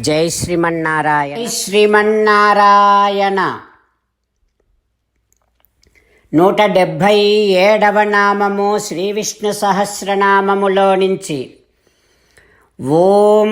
జై శ్రీమన్నారాయణ. జై శ్రీమన్నారాయణ. నూట డెబ్భై ఏడవ నామము శ్రీ విష్ణు సహస్రనామములో నుంచి. ఓం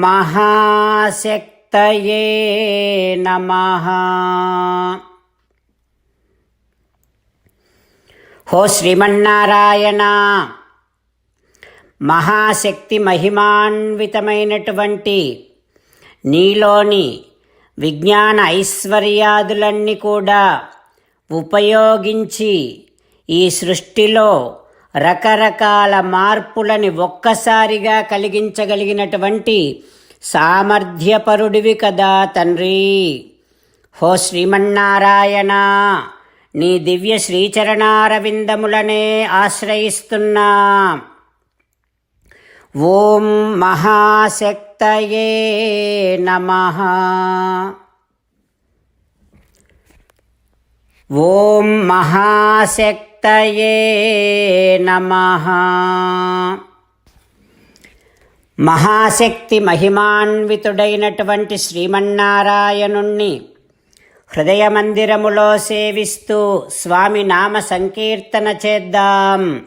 మహాశక్తయే నమ. హో శ్రీమన్నారాయణ. మహాశక్తి మహిమాన్వితమైనటువంటి నీలోని విజ్ఞాన ఐశ్వర్యాదులన్నీ కూడా ఉపయోగించి ఈ సృష్టిలో రకరకాల మార్పులని ఒక్కసారిగా కలిగించగలిగినటువంటి సామర్థ్యపరుడివి కదా తండ్రి. హో శ్రీమన్నారాయణ నీ దివ్య శ్రీచరణారవిందములనే ఆశ్రయిస్తున్నా. ఓం మహాశక్తయే నమః. ఓం మహాశక్తయే నమః. మహాశక్తి మహిమాన్వితుడైనటువంటి శ్రీమన్నారాయణుణ్ణి హృదయ మందిరములో సేవిస్తూ స్వామి నామ సంకీర్తన చేద్దాం.